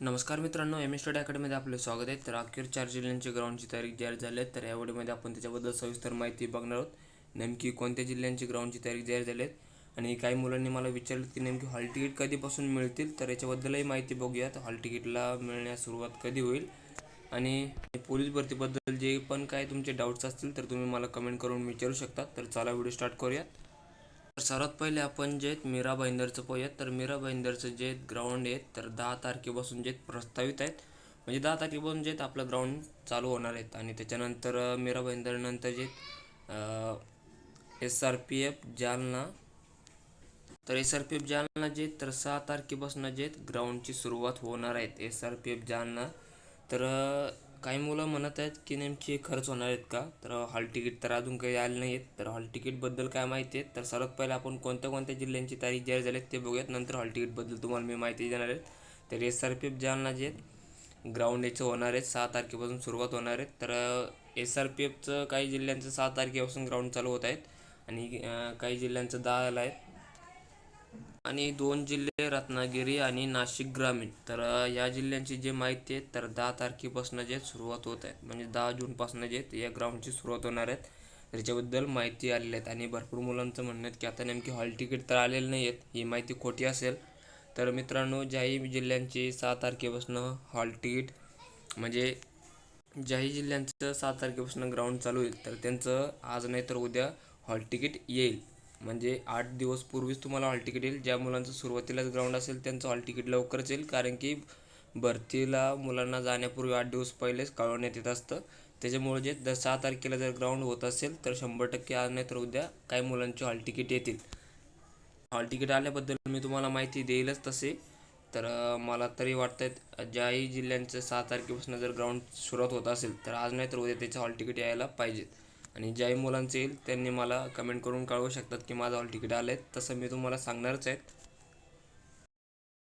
नमस्कार मित्रांनो M S study अकॅडमीमध्ये आपलं स्वागत आहे. तर अखेर चार जिल्ह्यांची ग्राउंडची तारीख जाहीर झाली आहे. तर या व्हिडिओमध्ये आपण त्याच्याबद्दल सविस्तर माहिती बघणार आहोत. नेमकी कोणत्या जिल्ह्यांची ग्राउंडची तारीख जाहीर झाली आहे आणि काही मुलांनी मला विचारलं की नेमकी हॉल तिकीट कधीपासून मिळतील? तर याच्याबद्दलही माहिती बघूयात. हॉल तिकीटला मिळण्यास सुरुवात कधी होईल? आणि पोलीस भरतीबद्दल जे पण काय तुमचे डाऊट्स असतील तर तुम्ही मला कमेंट करून विचारू शकता. तर चला व्हिडिओ स्टार्ट करूयात. तर सर्वात पहिले आपण जे आहेत मीरा भाईंदरचं पाहूयात. तर मीरा भाईंदरचं जे ग्राउंड आहेत तर दहा तारखेपासून जे प्रस्तावित आहेत. म्हणजे दहा तारखेपासून जे आपलं ग्राउंड चालू होणार आहेत. आणि त्याच्यानंतर मीरा भाईंदरनंतर जे S R P F Jalna. तर S R P F Jalna जे तर सहा तारखेपासून जे आहेत ग्राउंडची सुरुवात होणार आहेत S R P F Jalna. तर काही मुलं म्हणत आहेत की नेमके खर्च होणार आहेत का? तर हॉल तिकीट तर अजून काही आले नाही आहेत तर हॉल तिकीटबद्दल काय माहिती आहे? तर सर्वात पहिले आपण कोणत्या कोणत्या जिल्ह्यांची तारीख जाहीर झाली आहेत ते बघूयात. नंतर हॉल तिकीटबद्दल तुम्हाला मी माहिती देणार आहे. तर S R P F Jalna जे आहेत ग्राउंड याचं होणार आहेत सहा तारखेपासून सुरुवात होणार आहेत तर एस आर पी एफचं काही जिल्ह्यांचं सहा तारखेपासून ग्राउंड चालू होत आहेत. आणि काही जिल्ह्यांचं दहाला आहे आणि दोन जिल्हे रत्नागिरी आणि नाशिक ग्रामीण. तर या जिल्ह्यांची जे माहिती आहे तर दहा तारखेपासून जे सुरुवात होत आहे म्हणजे दहा जूनपासून जे आहेत या ग्राउंडची सुरुवात होणार आहेत. त्याच्याबद्दल माहिती आलेली आहेत आणि भरपूर मुलांचं म्हणणं आहे की आता नेमकी हॉल तिकीट तर आलेलं नाही आहेत ही माहिती खोटी असेल. तर मित्रांनो ज्याही जिल्ह्यांची सहा तारखेपासून हॉल तिकीट म्हणजे ज्याही जिल्ह्यांचं सात तारखेपासून ग्राउंड चालू होईल तर त्यांचं आज नाही तर उद्या हॉल तिकीट येईल. म्हणजे आठ दिवस पूर्वीच तुम्हाला हॉल तिकीट येईल. ज्या मुलांचं सुरुवातीलाच ग्राउंड असेल त्यांचं हॉल तिकीट लवकरच येईल. कारण की भरतीला मुलांना जाण्यापूर्वी आठ दिवस पहिलेच कळवण्यात येत असतं. त्याच्यामुळे जे दर सहा तारखेला जर ग्राउंड होत असेल तर शंभर टक्के आज नाही तर उद्या काही मुलांचे हॉल तिकीट येतील. हॉल तिकीट आल्याबद्दल मी तुम्हाला माहिती देईलच तसे. तर मला तरी वाटतं ज्याही जिल्ह्यांचं सहा तारखेपासून जर ग्राउंड सुरुवात होत असेल तर आज नाही तर उद्या त्याचं हॉल तिकीट यायला पाहिजेत. आणि ज्याही मुलांचं येईल त्यांनी मला कमेंट करून कळवू शकतात की माझं हॉल तिकीट आलं आहे तसं मी तुम्हाला सांगणारच आहेत